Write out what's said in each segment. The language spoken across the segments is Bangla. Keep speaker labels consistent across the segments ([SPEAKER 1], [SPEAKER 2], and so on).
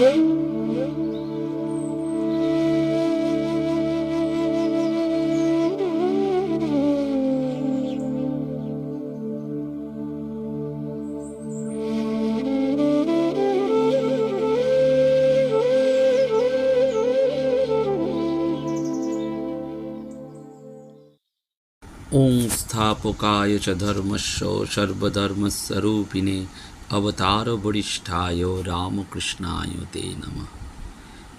[SPEAKER 1] ॐ स्थापकाय च धर्मस्य सर्वधर्मस्वरूपिणे অবতারবরিষ্ঠায় রামকৃষ্ণায় তে নম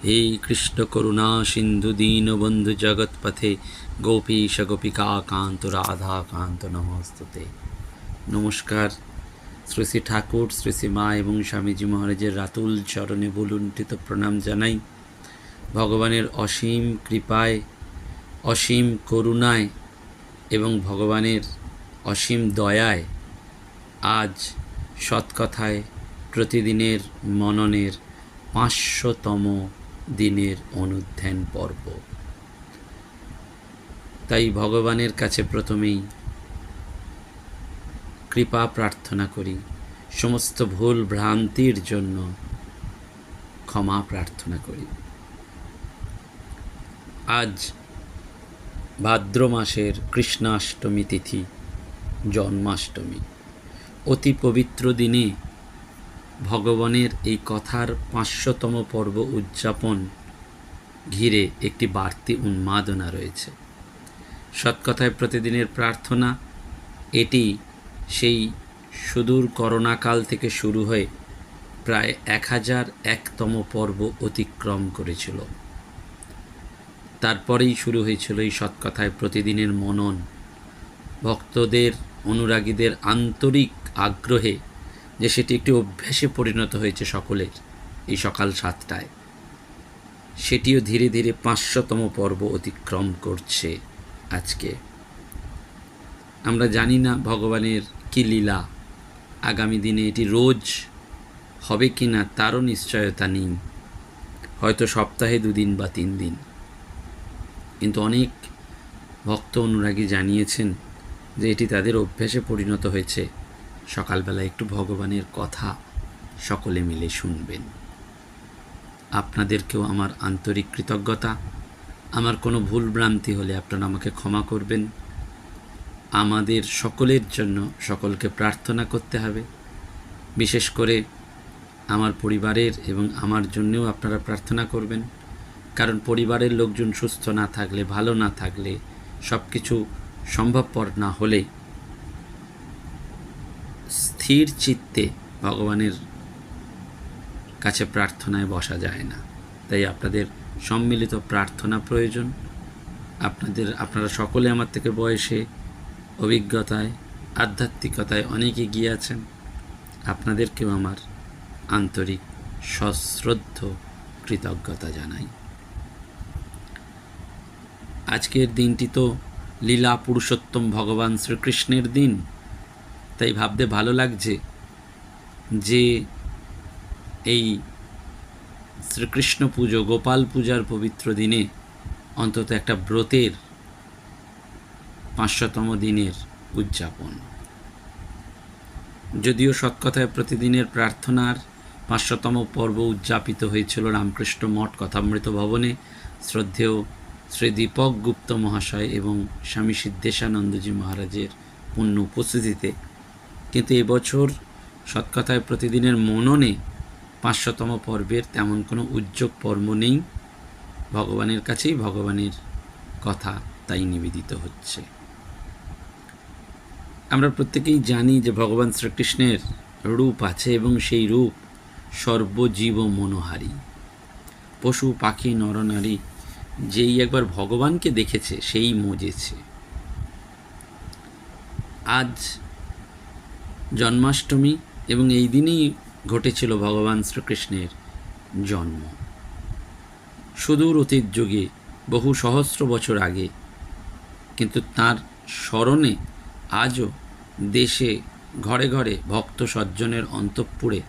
[SPEAKER 1] এই কৃষ্ণ করুণা সিন্ধু দীন জগৎপথে গোপীশ গোপিকা কান্ত রাধা কান্ত নমস্ততে নমস্কার শ্রী ঠাকুর শ্রী এবং স্বামীজি মহারাজের রাতুল চরণে বলুণ্ঠিত প্রণাম জানাই ভগবানের অসীম কৃপায় অসীম করুণায় এবং ভগবানের অসীম দয়ায় আজ সৎকথায় প্রতিদিনের মননের পাঁচশোতম দিনের অনুধ্যান পর্ব। তাই ভগবানের কাছে প্রথমেই কৃপা প্রার্থনা করি, সমস্ত ভুল ভ্রান্তির জন্য ক্ষমা প্রার্থনা করি। আজ ভাদ্র মাসের কৃষ্ণাষ্টমী তিথি, জন্মাষ্টমী। অতি পবিত্র দিনে ভগবানের এই কথার পাঁচশোতম পর্ব উদযাপন ঘিরে একটি বাড়তি উন্মাদনা রয়েছে। সৎকথায় প্রতিদিনের প্রার্থনা, এটি সেই সুদূর করোনাকাল থেকে শুরু হয়ে প্রায় এক হাজার একতম পর্ব অতিক্রম করেছিল। তারপরেই শুরু হয়েছিল এই সৎকথায় প্রতিদিনের মনন। ভক্তদের, অনুরাগীদের আন্তরিক আগ্রহে যে সেটি একটি অভ্যাসে পরিণত হয়েছে সকলের এই সকাল সাতটায়। সেটিও ধীরে ধীরে পাঁচশোতম পর্ব অতিক্রম করছে আজকে। আমরা জানি না ভগবানের কি লীলা। আগামী দিনে এটি রোজ হবে কি না তারও নিশ্চয়তা নেই। হয়তো সপ্তাহে দুদিন বা তিন দিন। কিন্তু অনেক ভক্ত অনুরাগী জানিয়েছেন যে এটি তাদের অভ্যাসে পরিণত হয়েছে। সকালবেলা একটু ভগবানের কথা সকলে মিলে শুনবেন। আপনাদেরকেও আমার আন্তরিক কৃতজ্ঞতা। আমার কোনো ভুল ভ্রান্তি হলে আপনারা আমাকে ক্ষমা করবেন। আমাদের সকলের জন্য সকলকে প্রার্থনা করতে হবে। বিশেষ করে আমার পরিবারের এবং আমার জন্যেও আপনারা প্রার্থনা করবেন। কারণ পরিবারের লোকজন সুস্থ না থাকলে, ভালো না থাকলে সব কিছু সম্ভবপর না হলে স্থির চিত্তে ভগবানের কাছে প্রার্থনায় বসা যায় না। তাই আপনাদের সম্মিলিত প্রার্থনা প্রয়োজন। আপনাদের, আপনারা সকলে আমার থেকে বয়সে, অভিজ্ঞতায়, আধ্যাত্মিকতায় অনেক এগিয়ে আছেন। আপনাদেরকেও আমার আন্তরিক সশ্রদ্ধ কৃতজ্ঞতা জানাই। আজকের দিনটি তো লীলা পুরুষোত্তম ভগবান শ্রীকৃষ্ণের দিন। তাই ভাবতে ভালো লাগছে যে এই শ্রীকৃষ্ণ পুজো, গোপাল পূজার পবিত্র দিনে অন্তত একটা ব্রতের পাঁচশোতম দিনের উদযাপন। যদিও সৎকথায় প্রতিদিনের প্রার্থনার পাঁচশোতম পর্ব উদযাপিত হয়েছিল রামকৃষ্ণ মঠ কথামৃত ভবনে, শ্রদ্ধেয় শ্রী দীপক গুপ্ত মহাশয় এবং স্বামী সিদ্ধেশানন্দজি মহারাজের পূর্ণ উপস্থিতিতে। কিন্তু এবছর সৎকথায় প্রতিদিনের মননে পাঁচশোতম পর্বের তেমন কোনো উদ্যোগ পর্ব নেই। ভগবানের কাছেই ভগবানের কথা তাই নিবেদিত হচ্ছে। আমরা প্রত্যেকেই জানি যে ভগবান শ্রীকৃষ্ণের রূপ আছে এবং সেই রূপ সর্বজীব মনোহারী। পশু, পাখি নরনারী যেই একবার ভগবানকে দেখেছে, সেই মজেছে। আজ জন্মাষ্টমী এবং এই দিনেই ঘটেছিল ভগবান শ্রীকৃষ্ণের জন্ম। সুদূর অতীত যুগে, বহু সহস্র বছর আগে, কিন্তু তার স্মরণে আজও দেশে ঘরে ঘরে ভক্ত সজ্জনের অন্তঃপুরে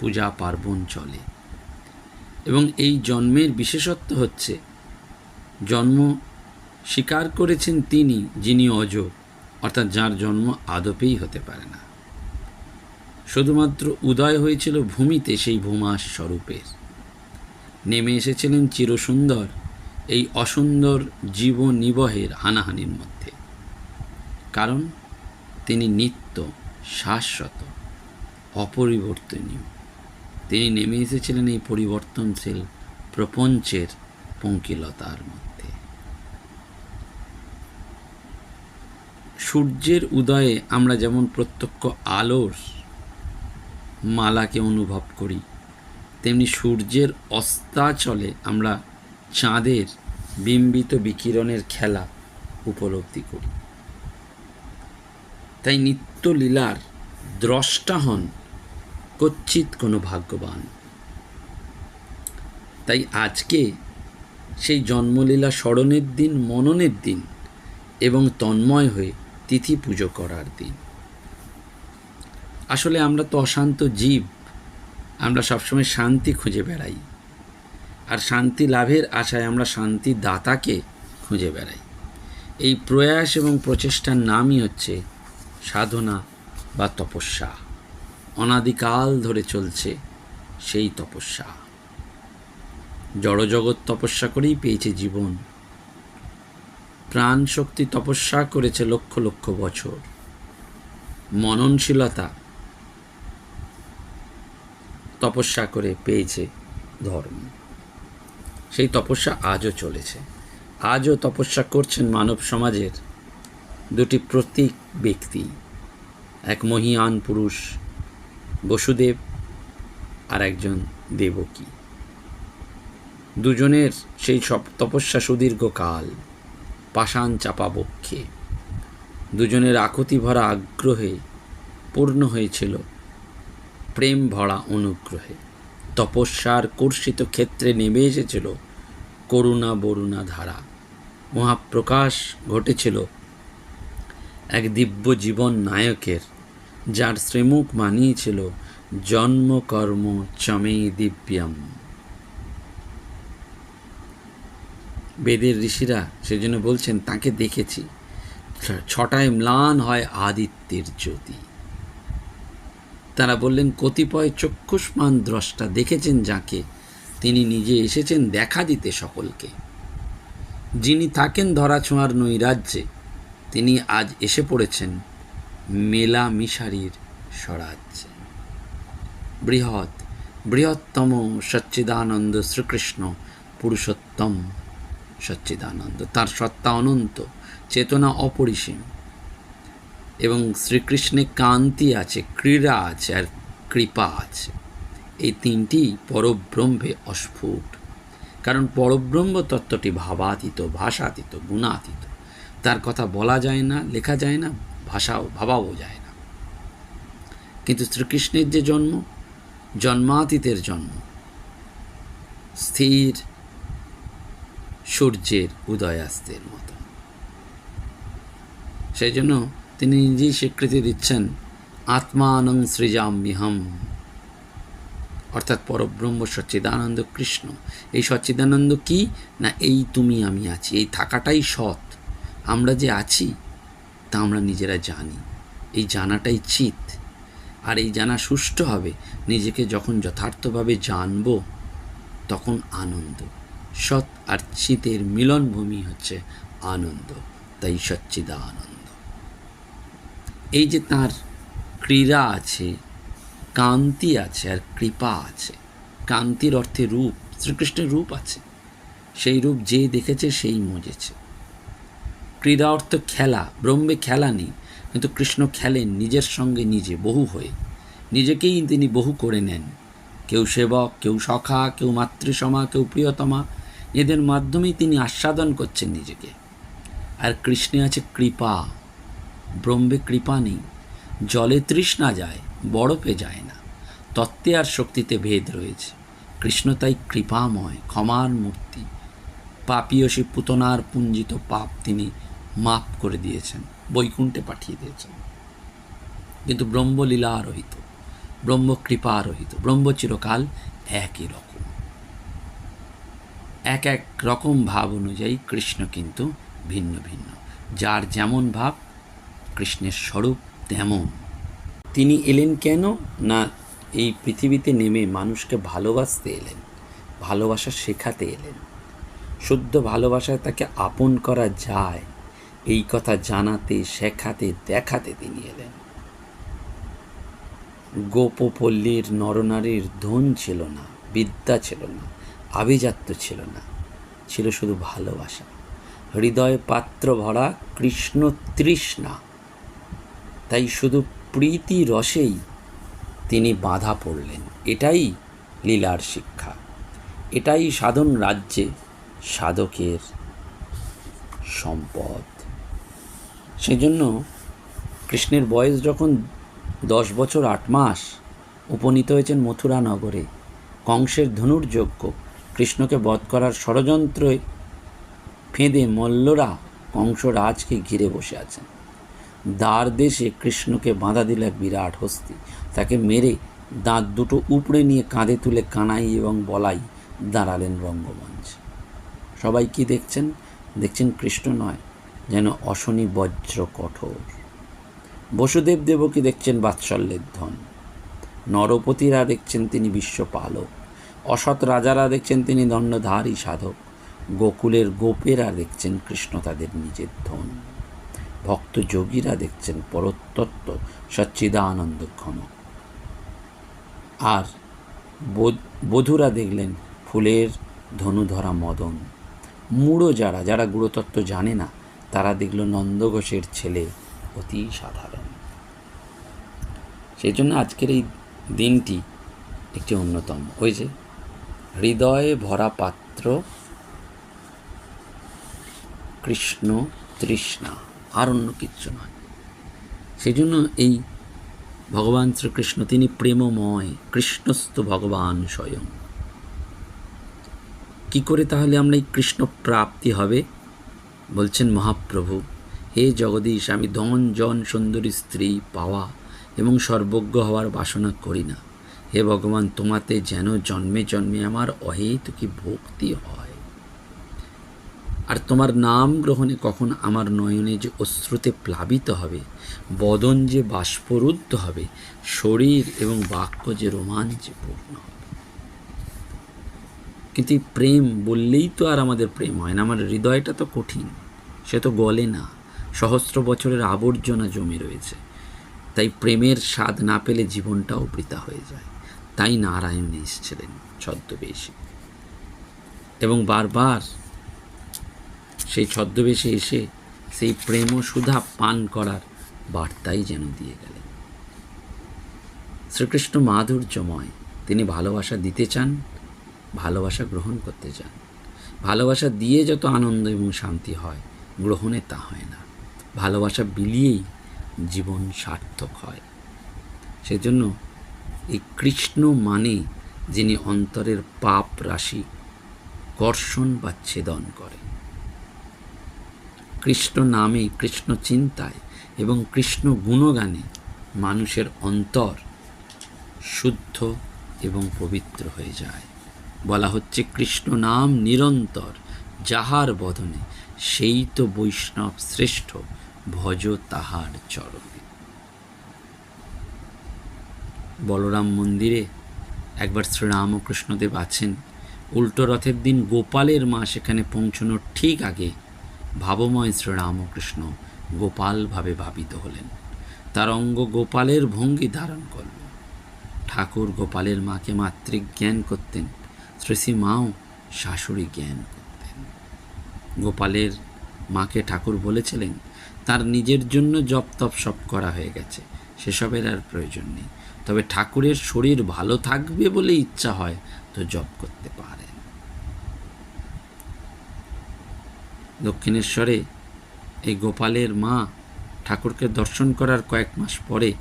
[SPEAKER 1] পূজা পার্বণ চলে। এবং এই জন্মের বিশেষত্ব হচ্ছে, জন্ম স্বীকার করেছেন তিনি যিনি অজ, অর্থাৎ যার জন্ম আদপেই হতে পারে না। শুধুমাত্র উদয় হয়েছিল ভূমিতে সেই ভূমাস স্বরূপের। নেমে এসেছিলেন চিরসুন্দর, এই অসুন্দর জীব নিবহের হানাহানির মধ্যে। কারণ তিনি নিত্য, শাশ্বত, অপরিবর্তনীয়। তিনি নেমে এসেছিলেন এই পরিবর্তনশীল প্রপঞ্চের পঙ্কিলতার মধ্যে। সূর্যের উদয়ে আমরা যেমন প্রত্যক্ষ আলোর মালাকে অনুভব করি। তেমনি সূর্যের অস্তাচলে আমরা চাঁদের বিম্বিত বিকিরণের খেলা উপলব্ধি করি। তাই নিত্যলীলার দ্রষ্টা হন কচ্ছিত কোনো ভাগ্যবান। তাই আজকে সেই জন্মলীলা স্মরণের দিন, মননের দিন এবং তন্ময় হয়ে তিথি পুজো করার দিন। আসলে আমরা তো অশান্ত জীব, আমরা সবসময় শান্তি খুঁজে বেড়াই। আর শান্তি লাভের আশায় আমরা শান্তি দাতাকে খুঁজে বেড়াই। এই প্রয়াস এবং প্রচেষ্টার নামই হচ্ছে সাধনা বা তপস্যা। অনাদিকাল ধরে চলছে সেই তপস্যা। জড়জগৎ তপস্যা করেই পেয়েছে জীবন। প্রাণ শক্তি তপস্যা করেছে লক্ষ লক্ষ বছর। মননশীলতা তপস্যা করে পেয়েছে ধর্ম। সেই তপস্যা আজও চলেছে। আজও তপস্যা করছেন মানব সমাজের দুটি প্রতীক ব্যক্তি, এক মহিয়ান পুরুষ বসুদেব আর একজন দেবকী। দুজনের সেই সব তপস্যা সুদীর্ঘকাল পাষাণ চাপা বক্ষে। দুজনের আকুতি ভরা আগ্রহে পূর্ণ হয়েছিল প্রেম ভরা অনুগ্রহে। তপস্যার কর্ষিত ক্ষেত্রে নেমে এসেছিল করুণা বরুণা ধারা। মহাপ্রকাশ ঘটেছিল এক দিব্য জীবন নায়কের, যার শ্রীমুখ মানিয়েছিল জন্ম কর্ম চমে দিব্যম। বেদের ঋষিরা সেজন্য বলছেন, তাকে দেখেছি। ছটায় ম্লান হয় আদিত্যের জ্যোতি। তারা বললেন, কতিপয় চক্ষুষ্মান দ্রষ্টা দেখেছেন যাকে, তিনি নিজে এসেছেন দেখা দিতে সকলকে। যিনি থাকেন ধরাছোঁয়ার নৈরাজ্যে, তিনি আজ এসে পড়েছেন মেলা মিশারির স্বরাজ্যে। বৃহৎ, বৃহত্তম সচ্চিদানন্দ শ্রীকৃষ্ণ, পুরুষোত্তম সচ্চিদানন্দ। তার সত্তা অনন্ত, চেতনা অপরিসীম। এবং শ্রীকৃষ্ণে কান্তি আছে, ক্রীড়া আছে আর কৃপা আছে। এই তিনটি পরব্রহ্মে অস্ফুট। কারণ পরব্রহ্ম তত্ত্বটি ভাবাতীত, ভাষাতীত, গুণাতীত। তার কথা বলা যায় না, লেখা যায় না, ভাষাও, ভাবাও যায় না। কিন্তু শ্রীকৃষ্ণের যে জন্ম, জন্মাতীতের জন্ম, স্থির সূর্যের উদয়াস্তের মতো সেই জন্য তিনি নিজেই স্বীকৃতি দিচ্ছেন, আত্মানং সৃজাম্যহম অর্থাৎ পরব্রহ্ম সচ্চিদানন্দ কৃষ্ণ। এই সচ্চিদানন্দ কি? না, এই তুমি আমি আছি, এই থাকাটাই সৎ। আমরা যে আছি, তা আমরা নিজেরা জানি। এই জানাটাই চিত আর এই জানা সুষ্ঠু হবে, নিজেকে যখন যথার্থভাবে জানব, তখন আনন্দ। সৎ আর চিতের মিলনভূমি হচ্ছে আনন্দ, তাই সচ্চিদা আনন্দ এই যে তার ক্রীড়া আছে, কান্তি আছে আর কৃপা আছে, কান্তির অর্থে রূপ, শ্রীকৃষ্ণের রূপ আছে, সেই রূপ যে দেখেছে সেই মজেছে। ক্রীড়া অর্থ খেলা, ব্রহ্মে খেলা নেই, কিন্তু কৃষ্ণ খেলেন নিজের সঙ্গে নিজে, বহু হয়ে। নিজেকেই তিনি বহু করে নেন। কেউ সেবক, কেউ সখা, কেউ মাতৃসমা, কেউ প্রিয়তমা, এদের মাধ্যমেই তিনি আস্বাদন করছেন নিজেকে। আর কৃষ্ণে আছে কৃপা। ব্রহ্মে কৃপা নেই, জলে তৃষ্ণা যায়, বরফে যায় না, তত্ত্বে আর শক্তিতে ভেদ রয়েছে। কৃষ্ণ তাই কৃপাময়, ক্ষমার মূর্তি। পাপীয়সী পুতনার পুঞ্জিত পাপ তিনি মাপ করে দিয়েছেন, বৈকুণ্ঠে পাঠিয়ে দিয়েছেন। কিন্তু ব্রহ্মলীলা রহিত, ব্রহ্ম কৃপা রহিত, ব্রহ্ম চিরকাল একই রকম। এক এক রকম ভাব অনুযায়ী কৃষ্ণ কিন্তু ভিন্ন ভিন্ন। যার যেমন ভাব কৃষ্ণের স্বরূপ তেমন। তিনি এলেন কেন? না, এই পৃথিবীতে নেমে মানুষকে ভালোবাসতে এলেন, ভালোবাসা শেখাতে এলেন। শুদ্ধ ভালোবাসায় তাকে আপন করা যায়, এই কথা জানাতে, শেখাতে, দেখাতে তিনি এলেন। গোপপল্লীর নরনারীর ধন ছিল না, বিদ্যা ছিল না, আভিজাত্য ছিল না, ছিল শুধু ভালোবাসা। হৃদয় পাত্র ভরা কৃষ্ণ তৃষ্ণা। তাই শুধু প্রীতি রসেই তিনি বাধা পড়লেন। এটাই লীলার শিক্ষা। এটাই সাধন রাজ্যে সাধকের সম্পদ। সেজন্য কৃষ্ণের বয়স যখন দশ বছর আট মাস, উপনীত হয়েছেন মথুরা নগরে। কংসের ধনুর্যজ্ঞ কৃষ্ণকে বধ করার ষড়যন্ত্রে ফেঁদে মল্লরা কংসরাজকে ঘিরে বসে আছেন। দ্বার দেশে কৃষ্ণকে বাঁধা দিল এক বিরাট হস্তি। তাকে মেরে দাঁত দুটো উপড়ে নিয়ে কাঁধে তুলে কানাই এবং বলাই দাঁড়ালেন রঙ্গমঞ্চ। সবাই কি দেখছেন? দেখছেন কৃষ্ণ নয়, যেন অশনি বজ্র কঠোর। বসুদেব দেবকী দেখছেন বাৎসল্যের ধন। নরপতিরা দেখছেন তিনি বিশ্বপালক। অসৎ রাজারা দেখছেন তিনি দণ্ডধারী সাধক। গোকুলের গোপেরা দেখছেন কৃষ্ণ তাদের নিজের ধন। ভক্ত যোগীরা দেখছেন পরতত্ত্ব সচ্চিদানন্দ ঘন আর বধ- বধূরা দেখলেন ফুলের ধনুধরা মদন। মূঢ় যারা যারা গুরুতত্ত্ব জানে না, তারা দেখল নন্দঘোষের ছেলে অতি সাধারণ। সেই জন্য আজকের এই দিনটি একটি অন্যতম। ওই যে হৃদয়ে ভরা পাত্র কৃষ্ণ তৃষ্ণা। আর অন্য কিচ্ছু নয়। সেই জন্য এই ভগবান শ্রীকৃষ্ণ, তিনি প্রেমময়, কৃষ্ণস্থ ভগবান স্বয়ং। কি করে তাহলে আমরা এই কৃষ্ণ প্রাপ্তি হবে? বলছেন মহাপ্রভু, হে জগদীশ, আমি ধন, জন, সুন্দরী স্ত্রী পাওয়া এবং সর্বজ্ঞ হওয়ার বাসনা করি না। হে ভগবান, তোমাতে যেন জন্মে জন্মে আমার অহেতুকি ভক্তি হয়। আর তোমার নাম গ্রহণে কখন আমার নয়নে যে অশ্রুতে প্লাবিত হবে, বদন যে বাষ্পরুদ্ধ হবে, শরীর এবং বাক্য যে রোমাঞ্চে পূর্ণ হবে। কিন্তু এই প্রেম বললেই তো আর আমাদের প্রেম হয় না, আমার হৃদয়টা তো কঠিন, সে তো গলে না, সহস্র বছরের আবর্জনা জমে রয়েছে, তাই প্রেমের স্বাদ না পেলে জীবনটাও বৃথা হয়ে যায়, তাই নারায়ণ এসেছিলেন ছদ্মবেশী। এবং বারবার সেই ছদ্মবেশে এসে সেই প্রেম সুধা পান করার বার্তাই যেন দিয়ে গেলেন। শ্রীকৃষ্ণ মাধুর্যময়, তিনি ভালোবাসা দিতে চান, ভালোবাসা গ্রহণ করতে চান। ভালোবাসা দিয়ে যত আনন্দ এবং শান্তি হয়, গ্রহণে তা হয় না। ভালোবাসা বিলিয়েই জীবন সার্থক হয়। সেজন্য এই কৃষ্ণ মানে যিনি অন্তরের পাপ রাশি, কর্ষণ বা ছেদন করে। কৃষ্ণ নামে কৃষ্ণ চিন্তায় এবং কৃষ্ণ গুণগানে মানুষের অন্তর শুদ্ধ এবং পবিত্র হয়ে যায়। বলা হচ্ছে কৃষ্ণ নাম নিরন্তর, যাহার বদনে সেই তো বৈষ্ণব শ্রেষ্ঠ, ভজ তাহার চরণে। বলরাম মন্দিরে একবার শ্রীরামকৃষ্ণদেব আছেন। উল্টো রথের দিন গোপালের মা সেখানে পৌঁছানোর ঠিক আগে ভাবময় শ্রীরামকৃষ্ণ গোপালভাবে ভাবিত হলেন। তার অঙ্গ গোপালের ভঙ্গি ধারণ করল। ঠাকুর গোপালের মাকে মাতৃক জ্ঞান করতেন, শ্রীশ্রী মাও শাশুড়ি জ্ঞান করতেন। গোপালের মাকে ঠাকুর বলেছিলেন, তার নিজের জন্য জপ তপ সব করা হয়ে গেছে, সেসবের আর প্রয়োজন নেই। তবে ঠাকুরের শরীর ভালো থাকবে বলে ইচ্ছা হয়, তো জপ করতে পারেন। দক্ষিণেশ্বরে এই গোপালের মা ঠাকুরকে দর্শন করার কয়েক মাস পরে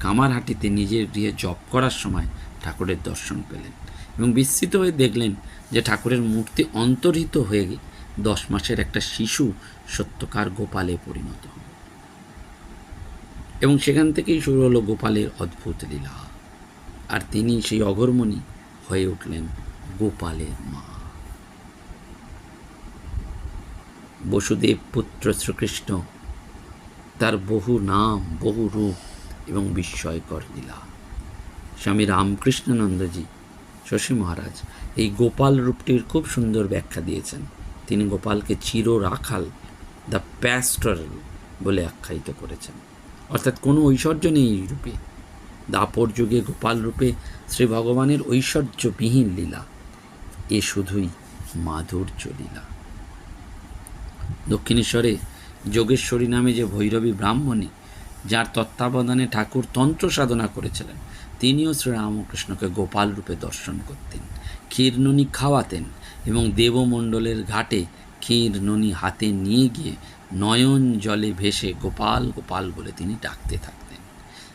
[SPEAKER 1] কামারহাটিতে নিজের গৃহে জপ করার সময় ঠাকুরের দর্শন পেলেন এবং বিস্মিত হয়ে দেখলেন যে ঠাকুরের মূর্তি অন্তর্হিত হয়ে দশ মাসের একটা শিশু সত্যকার গোপালে পরিণত হল। এবং সেখান থেকেই শুরু হলো গোপালের অদ্ভুত লীলা। আর তিনি সেই অঘর্মণি হয়ে উঠলেন গোপালের মা। বসুদেব পুত্র শ্রীকৃষ্ণ তার বহু নাম, বহু রূপ এবং বিস্ময়কর লীলা। স্বামী রামকৃষ্ণানন্দজি, শশী মহারাজ এই গোপাল রূপটির খুব সুন্দর ব্যাখ্যা দিয়েছেন। তিনি গোপালকে চির রাখাল দ্য প্যাস্টরাল বলে আখ্যায়িত করেছেন। অর্থাৎ কোনো ঐশ্বর্য নেই এই রূপে। দাপর যুগে গোপাল রূপে শ্রী ভগবানের ঐশ্বর্যবিহীন লীলা, এ শুধুই মাধুর্য লীলা। দক্ষিণেশ্বরে যোগেশ্বরী নামে যে ভৈরবী ব্রাহ্মণী, যার তত্ত্বাবধানে ঠাকুর তন্ত্র সাধনা করেছিলেন, তিনিও শ্রীরামকৃষ্ণকে গোপাল রূপে দর্শন করতেন, ক্ষীরননি খাওয়াতেন এবং দেবমণ্ডলের ঘাটে ক্ষীরননি হাতে নিয়ে গিয়ে নয়ন জলে ভেসে গোপাল গোপাল বলে তিনি ডাকতে থাকতেন।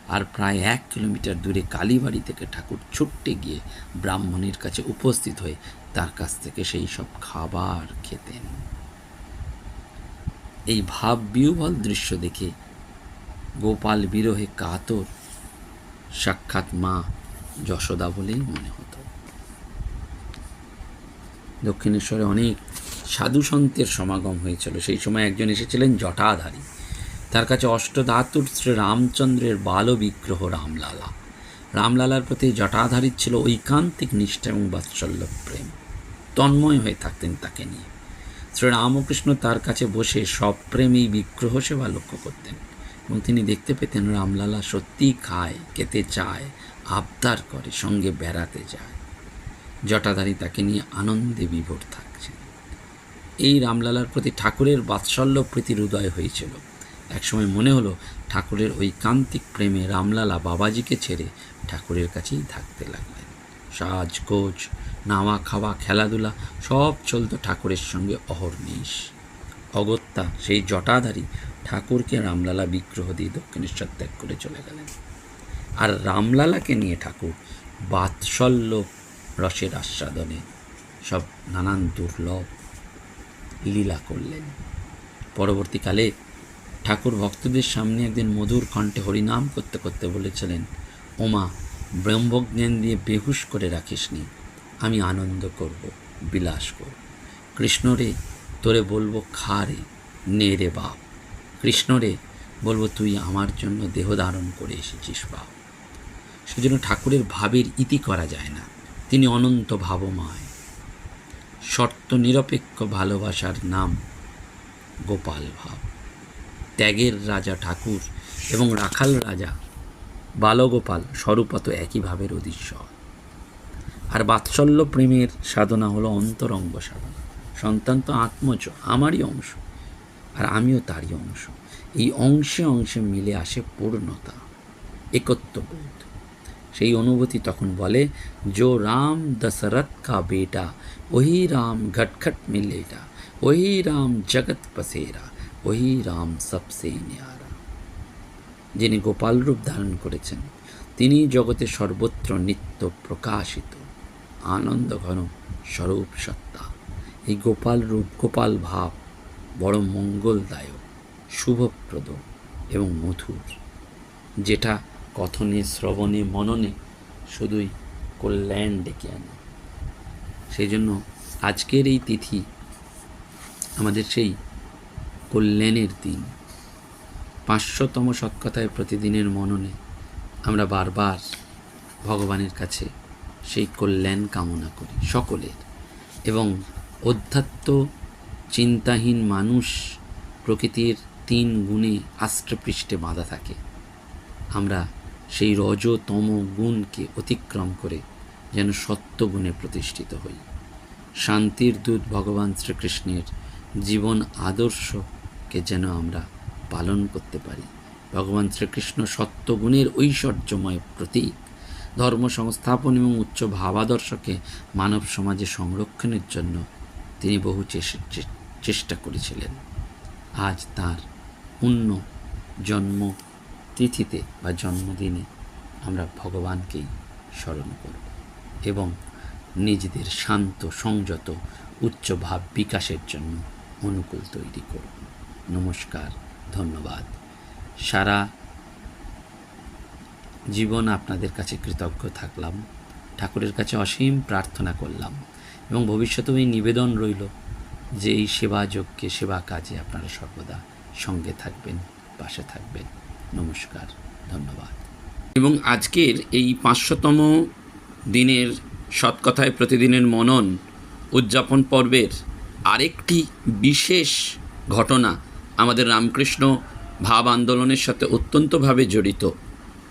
[SPEAKER 1] আর প্রায় এক কিলোমিটার দূরে কালীবাড়ি থেকে ঠাকুর ছুট্টে গিয়ে ব্রাহ্মণের কাছে উপস্থিত হয়ে তার কাছ থেকে সেই সব খাবার খেতেন। এই ভাব বিহ্বল দৃশ্য দেখে গোপাল বিরহে কাতর। সাক্ষাৎ মা যশোদা বলেই মনে হতো। দক্ষিণেশ্বরে অনেক সাধু সন্তের সমাগম হয়েছিল। সেই সময় একজন এসেছিলেন জটাধারী। তার কাছে অষ্টধাতুর শ্রী রামচন্দ্রের বাল বিগ্রহ রামলালা। রামলালার প্রতি জটাধারীর ছিল ঐকান্তিক নিষ্ঠা এবং বাৎসল্য প্রেম। তন্ময় হয়ে থাকতেন তাকে নিয়ে। শ্রী রামকৃষ্ণ তার কাছে বসে সপ্রেম এই বিগ্রহ সেবা লক্ষ্য করতেন এবং তিনি দেখতে পেতেন রামলালা সত্যিই খায়, খেতে চায়, আবদার করে, সঙ্গে বেড়াতে যায়। জটাধারী তাকে নিয়ে আনন্দে বিভোর থাকছেন। এই রামলালার প্রতি ঠাকুরের বাৎসল্য প্রীতির উদয় হয়েছিল। একসময় মনে হলো, ঠাকুরের ওই কান্তিক প্রেমে রামলালা বাবাজিকে ছেড়ে ঠাকুরের কাছেই থাকতে লাগলেন। সাজগোজ নাওয়া খাওয়া, খেলাধুলা সব চলতো ঠাকুরের সঙ্গে অহর্নিশ অগত্যা সেই জটাধারী ঠাকুরকে রামলালা বিগ্রহ দিয়ে দক্ষিণেশ্বর ত্যাগ করে চলে গেলেন। আর রামলালাকে নিয়ে ঠাকুর বাৎসল্য রসের আস্বাদনে সব নানান দুর্লভ লীলা করলেন। পরবর্তীকালে ঠাকুর ভক্তদের সামনে একদিন মধুর কণ্ঠে হরিনাম করতে করতে বলেছিলেন, ওমা, ব্রহ্মজ্ঞান দিয়ে বেহুশ করে রাখিসনি। আমি আনন্দ করব, বিলাস করব। কৃষ্ণরে তোরে বলব, খা রে, নে রে বাপ। কৃষ্ণরে বলব, তুই আমার জন্য দেহ ধারণ করে এসেছিস বাপ। সেজন্য ঠাকুরের ভাবের ইতি করা যায় না। তিনি অনন্ত ভাবময়। শর্ত নিরপেক্ষ ভালোবাসার নাম গোপাল ভাব। ত্যাগের রাজা ঠাকুর এবং রাখাল রাজা বালগোপাল স্বরূপত একই ভাবের অধীশ্বর আর বাৎসল্য প্রেমের সাধনা হলো অন্তরঙ্গ সাধনা। সন্তান তো আত্মজ, আমারই অংশ, আর আমিও তারই অংশ। এই অংশে অংশে মিলে আসে পূর্ণতা একত্ববোধ সেই অনুভূতি তখন বলে জো রাম দশরথ কা বেটা, ওহি রাম ঘটখট মিলেটা, ওহি রাম জগৎ পসেরা, ওহি রাম সবসে নিয়ারা। যিনি গোপাল রূপ ধারণ করেছেন তিনি জগতে সর্বত্র নিত্য প্রকাশিত। আনন্দ ঘন স্বরূপ সত্তা। এই গোপাল রূপ, গোপাল ভাব বড় মঙ্গলদায়ক, শুভপ্রদ এবং মধুর। যেটা কথনে, শ্রবণে, মননে শুধুই কল্যাণ ডেকে আনে। সেই জন্য আজকের এই তিথি আমাদের সেই কল্যাণের দিন। পাঁচশোতম সৎকথায় প্রতিদিনের মননে আমরা বারবার ভগবানের কাছে সেই কল্যাণ কামনা করি সকলের। এবং অধ্যাত্ম চিন্তাহীন মানুষ প্রকৃতির তিন গুণে আষ্টপৃষ্ঠে বাঁধা থাকে। আমরা সেই রজতম গুণকে অতিক্রম করে যেন সত্যগুণে প্রতিষ্ঠিত হই। শান্তির দূত ভগবান শ্রীকৃষ্ণের জীবন আদর্শকে যেন আমরা পালন করতে পারি। ভগবান শ্রীকৃষ্ণ সত্যগুণের ঐশ্বর্যময় প্রতীক। ধর্ম সংস্থাপন এবং উচ্চ ভাবাদর্শকে মানব সমাজে সংরক্ষণের জন্য তিনি বহু চেষ্টা করেছিলেন। আজ তার পুণ্য জন্ম তিথিতে বা জন্মদিনে আমরা ভগবানকেই স্মরণ করব এবং নিজেদের শান্ত, সংযত, উচ্চ ভাব বিকাশের জন্য অনুকূল তৈরি করব। নমস্কার, ধন্যবাদ। সারা জীবন আপনাদের কাছে কৃতজ্ঞ থাকলাম, ঠাকুরের কাছে অসীম প্রার্থনা করলাম এবং ভবিষ্যতেও এই নিবেদন রইল যে এই সেবা যজ্ঞে, সেবা কাজে আপনারা সর্বদা সঙ্গে থাকবেন, পাশে থাকবেন। নমস্কার, ধন্যবাদ। এবং আজকের এই পাঁচশোতম দিনের সৎকথায় প্রতিদিনের মনন উদযাপন পর্বের আরেকটি বিশেষ ঘটনা আমাদের রামকৃষ্ণ ভাব আন্দোলনের সাথে অত্যন্তভাবে জড়িত।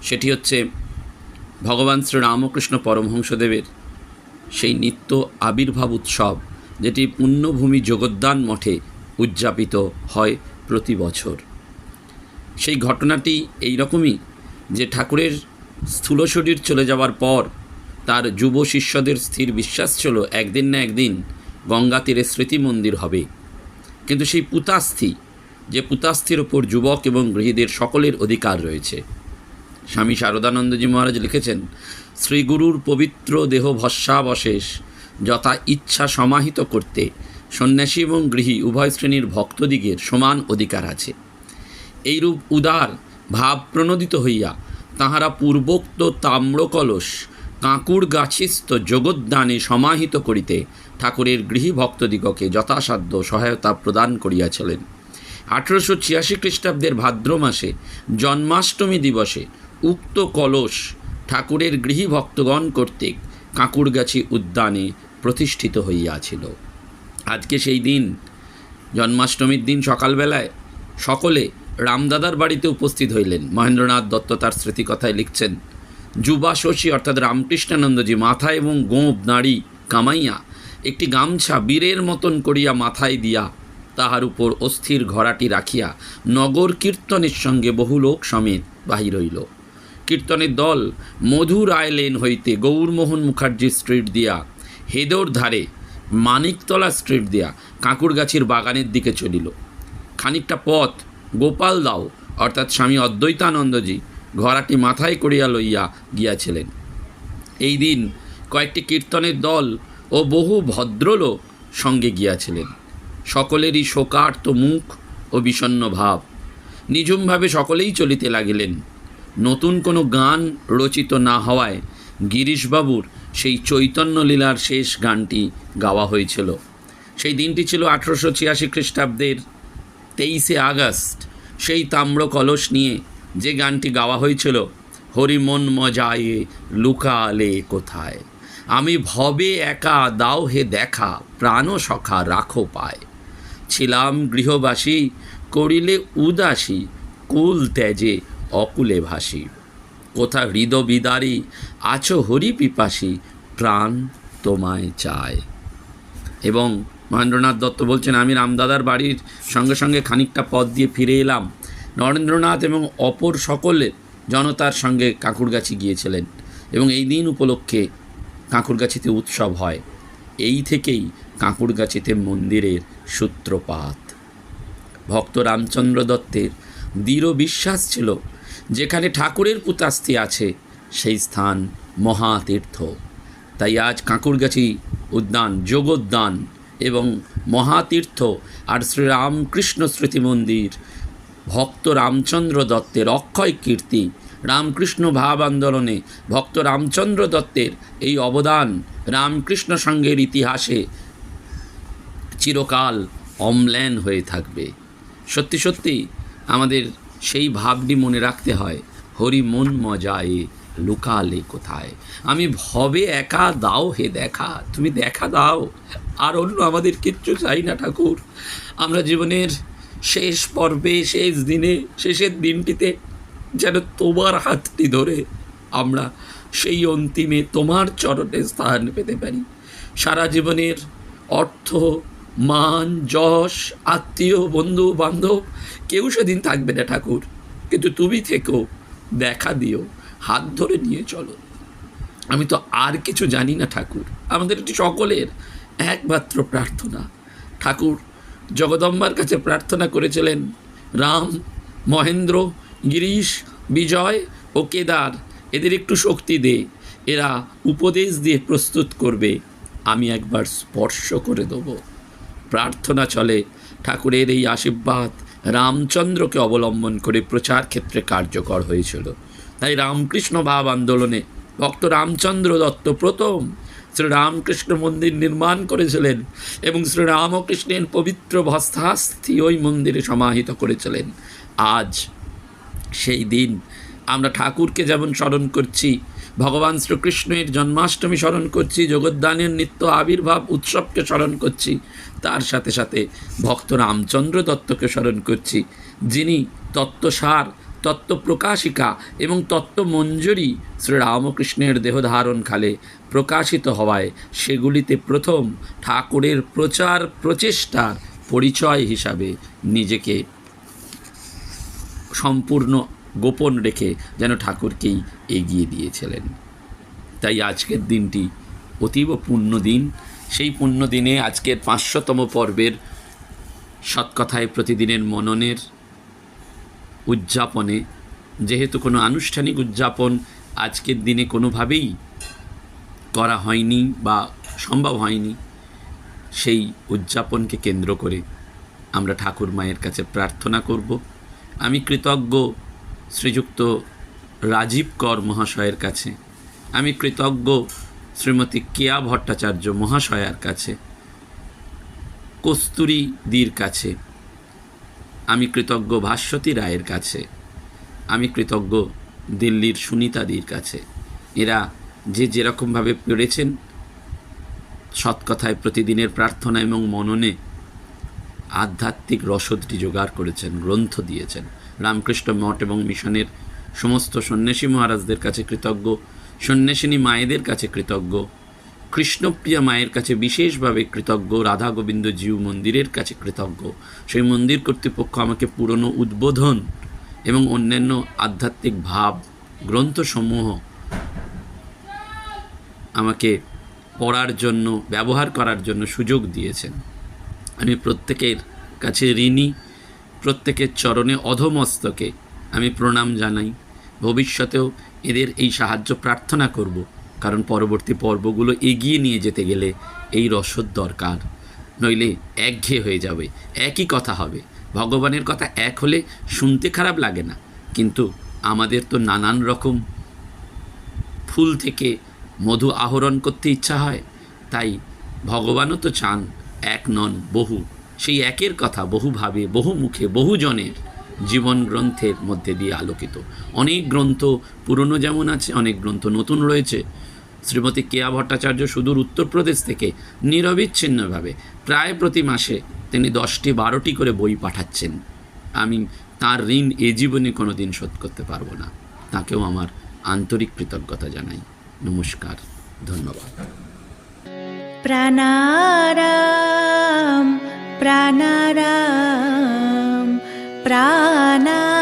[SPEAKER 1] সেটি হচ্ছে ভগবান শ্রী রামকৃষ্ণ পরমহংসদেবের সেই নিত্য আবির্ভাব উৎসব, যেটি পুণ্যভূমি জগদ্দান মঠে উদযাপিত হয় প্রতি বছর। সেই ঘটনাটি এই রকমই যে ঠাকুরের স্থূল শরীর চলে যাওয়ার পর তার যুব শিষ্যদের স্থির বিশ্বাস ছিল, একদিন না একদিন গঙ্গা তীরে স্মৃতি মন্দির হবে। কিন্তু সেই পুতাস্থি, যে পুতাস্থির ওপর যুবক এবং গৃহীদের সকলের অধিকার রয়েছে। স্বামী শারদানন্দজি মহারাজ লিখেছেন, শ্রীগুরুর পবিত্র দেহ ভস্মাবশেষ যথা ইচ্ছা সমাহিত করতে সন্ন্যাসী এবং গৃহী উভয় শ্রেণির ভক্তদিগের সমান অধিকার আছে। এইরূপ উদার ভাব প্রণোদিত হইয়া তাহারা পূর্বোক্ত তাম্রকলস কাঁকুড় গাছিস্থ জগদ্দানে সমাহিত করিতে ঠাকুরের গৃহী ভক্তদিগকে যথাসাধ্য সহায়তা প্রদান করিয়াছিলেন। আঠেরোশো ছিয়াশি খ্রিস্টাব্দের ভাদ্র মাসে জন্মাষ্টমী দিবসে উক্ত কলস ঠাকুরের গৃহী ভক্তগণ কর্তৃক কাঁকুড়গাছি উদ্যানে প্রতিষ্ঠিত হইয়াছিল। আজকে সেই দিন, জন্মাষ্টমীর দিন সকালবেলায় সকলে রামদাদার বাড়িতে উপস্থিত হইলেন। মহেন্দ্রনাথ দত্ত তার স্মৃতিকথায় লিখছেন, যুবা শশী অর্থাৎ রামকৃষ্ণানন্দজি মাথা এবং গোঁপ নাড়ি কামাইয়া একটি গামছা বীরের মতন করিয়া মাথায় দিয়া তাহার উপর অস্থির ঘোড়াটি রাখিয়া নগর কীর্তনের সঙ্গে বহু লোক সমেত বাহির হইল। কীর্তনের দল মধুর আয় লেন হইতে গৌরমোহন মুখার্জি স্ট্রিট দিয়া, হেদর ধারে মানিকতলা স্ট্রিট দিয়া কাঁকুরগাছির বাগানের দিকে চলিল। খানিকটা পথ গোপাল দাও, অর্থাৎ স্বামী অদ্বৈতানন্দজি ঘোড়াটি মাথায় করিয়া লইয়া গিয়াছিলেন। এই দিন কয়েকটি কীর্তনের দল ও বহু ভদ্রলোক সঙ্গে গিয়াছিলেন। সকলেরই শোকার্ত মুখ ও বিষণ্ণ ভাব। নিঝুমভাবে সকলেই চলিতে লাগিলেন। নতুন কোনো গান রচিত না হওয়ায় গিরিশবাবুর সেই চৈতন্য লীলার শেষ গানটি গাওয়া হয়েছিল। সেই দিনটি ছিল আঠেরোশো ছিয়াশি খ্রিস্টাব্দের তেইশে আগস্ট। সেই তাম্র কলস নিয়ে যে গানটি গাওয়া হয়েছিল হরিমন মজায়ে লুকালে কোথায়? আমি ভবে একা দাও হে দেখা, প্রাণ সখা রাখো পায়। ছিলাম গৃহবাসী, করিলে উদাসী, কুল ত্যাজে অকুলে ভাসি। কোথা হৃদবিদারী, আছো হরি পিপাসী প্রাণ তোমায় চায়। এবং মহেন্দ্রনাথ দত্ত বলছেন, আমি রামদাদার বাড়ির সঙ্গে সঙ্গে খানিকটা পথ দিয়ে ফিরে এলাম। নরেন্দ্রনাথ এবং অপর সকলের জনতার সঙ্গে কাঁকুরগাছি গিয়েছিলেন এবং এই দিন উপলক্ষে কাঁকুরগাছিতে উৎসব হয়। এই থেকেই কাঁকুরগাছিতে মন্দিরের সূত্রপাত। ভক্ত রামচন্দ্র দত্তের দৃঢ় বিশ্বাস ছিল যেখানে ঠাকুরের পুতাস্তি আছে, সেই স্থান মহাতীর্থ। তাই আজ কাঁকুরগাছি উদ্যান, যোগোদ্যান এবং মহাতীর্থ আর শ্রীরামকৃষ্ণ স্মৃতি মন্দির, ভক্ত রামচন্দ্র দত্তের অক্ষয় কীর্তি, রামকৃষ্ণ ভাব আন্দোলনে ভক্ত রামচন্দ্র দত্তের এই অবদান রামকৃষ্ণ সঙ্গের ইতিহাসে চিরকাল অম্লান হয়ে থাকবে। সত্যি সত্যি আমাদের সেই ভাবটি মনে রাখতে হয়, হরি মন মজায়ে, লুকালে কোথায়? আমি ভবে একা দাও হে দেখা, তুমি দেখা দাও, আর অন্য আমাদের কিচ্ছু চাই না ঠাকুর। আমরা জীবনের শেষ পর্বে, শেষ দিনে, শেষের দিনটিতে যেন তোমার হাতটি ধরে আমরা সেই অন্তিমে তোমার চরণে স্থান পেতে পারি। সারা জীবনের অর্থ মান, যশ, আত্মীয়, বন্ধু, বান্ধব, কেউ সেদিন থাকবে না ঠাকুর। কিন্তু তুমি থেকেও দেখা দিও, হাত ধরে নিয়ে চলো। আমি তো আর কিছু জানি না ঠাকুর। আমাদের এটি সকলের একমাত্র প্রার্থনা। ঠাকুর জগদম্বার কাছে প্রার্থনা করেছিলেন, রাম, মহেন্দ্র, গিরিশ, বিজয় ও কেদার, এদের একটু শক্তি দে, এরা উপদেশ দিয়ে প্রস্তুত করবে। আমি একবার স্পর্শ করে দেবো। প্রার্থনা চলে। ঠাকুরের এই আশীর্বাদ রামচন্দ্রকে অবলম্বন করে প্রচার ক্ষেত্রে কার্যকর হয়েছিল। তাই রামকৃষ্ণ ভাব আন্দোলনে ভক্ত রামচন্দ্র দত্ত প্রথম শ্রীরামকৃষ্ণ মন্দির নির্মাণ করেছিলেন এবং শ্রীরামকৃষ্ণের পবিত্র ভস্তাস্থি ওই মন্দিরে সমাহিত করেছিলেন। আজ সেই দিন আমরা ঠাকুরকে যেমন স্মরণ করছি ভগবান শ্রীকৃষ্ণের জন্মাষ্টমী স্মরণ করছি, জগদ্দানের নিত্য আবির্ভাব উৎসবকে স্মরণ করছি, তার সাথে সাথে ভক্ত রামচন্দ্র দত্তকে স্মরণ করছি, যিনি তত্ত্বসার তত্ত্ব প্রকাশিকা এবং তত্ত্ব মঞ্জুরি শ্রীরামকৃষ্ণের দেহধারণকালে প্রকাশিত হওয়ায় সেগুলিতে প্রথম ঠাকুরের প্রচার প্রচেষ্টার পরিচয় হিসাবে নিজেকে সম্পূর্ণ গোপন রেখে যেন ঠাকুরকেই এগিয়ে দিয়েছিলেন। তাই আজকের দিনটি অতীব পুণ্য দিন। সেই পুণ্য দিনে আজকের পাঁচশোতম পর্বের সৎকথায় প্রতিদিনের মননের উদযাপনে, যেহেতু কোনো আনুষ্ঠানিক উদযাপন আজকের দিনে কোনোভাবেই করা হয়নি বা সম্ভব হয়নি, সেই উদযাপনকে কেন্দ্র করে আমরা ঠাকুর মায়ের কাছে প্রার্থনা করব। আমি কৃতজ্ঞ শ্রীযুক্ত রাজীব কর মহাশয়ের কাছে। আমি কৃতজ্ঞ শ্রীমতী কেয়া ভট্টাচার্য মহাশয়ার কাছে। কস্তুরী দির কাছে। আমি কৃতজ্ঞ ভাস্বতী রায়ের কাছে। আমি কৃতজ্ঞ দিল্লির সুনিতাদির কাছে। এরা যে যেরকমভাবে পেরেছেন সৎকথায় প্রতিদিনের প্রার্থনা এবং মননে আধ্যাত্মিক রসদটি জোগাড় করেছেন, গ্রন্থ দিয়েছেন। রামকৃষ্ণ মঠ এবং মিশনের সমস্ত সন্ন্যাসী মহারাজদের কাছে কৃতজ্ঞ, সন্ন্যাসিনী মায়েদের কাছে কৃতজ্ঞ, কৃষ্ণপ্রিয়া মায়ের কাছে বিশেষভাবে কৃতজ্ঞ রাধা গোবিন্দ জিউ মন্দিরের কাছে কৃতজ্ঞ। সেই মন্দির কর্তৃপক্ষ আমাকে পুরনো উদ্বোধন এবং অন্যান্য আধ্যাত্মিক ভাব, গ্রন্থসমূহ আমাকে পড়ার জন্য, ব্যবহার করার জন্য সুযোগ দিয়েছেন। আমি প্রত্যেকের কাছে ঋণী প্রত্যেকের চরণে অধমস্তকে আমি প্রণাম জানাই। ভবিষ্যতেও এদের এই সাহায্য প্রার্থনা করব, কারণ পরবর্তী পর্বগুলো এগিয়ে নিয়ে যেতে গেলে এই রসদ দরকার। নইলে একঘেয়ে হয়ে যাবে, একই কথা হবে। ভগবানের কথা এক হলে শুনতে খারাপ লাগে না, কিন্তু আমাদের তো নানান রকম ফুল থেকে মধু আহরণ করতে ইচ্ছা হয়, তাই ভগবানও তো চান এক নন বহু। সেই একের কথা বহুভাবে বহু মুখে বহু জনের জীবন গ্রন্থের মধ্যে দিয়ে আলোকিত। অনেক গ্রন্থ পুরনো যেমন আছে, অনেক গ্রন্থ নতুন রয়েছে। শ্রীমতী কেয়া ভট্টাচার্য সুদূর উত্তরপ্রদেশ থেকে নিরবিচ্ছিন্নভাবে প্রায় প্রতি মাসে তিনি দশটি, বারোটি করে বই পাঠাচ্ছেন। আমি তার ঋণ এ জীবনে কোনো দিন শোধ করতে পারব না। তাকেও আমার আন্তরিক কৃতজ্ঞতা জানাই। নমস্কার, ধন্যবাদ।
[SPEAKER 2] প্রাণারাম। প্রাণারাম প্রাণারাম।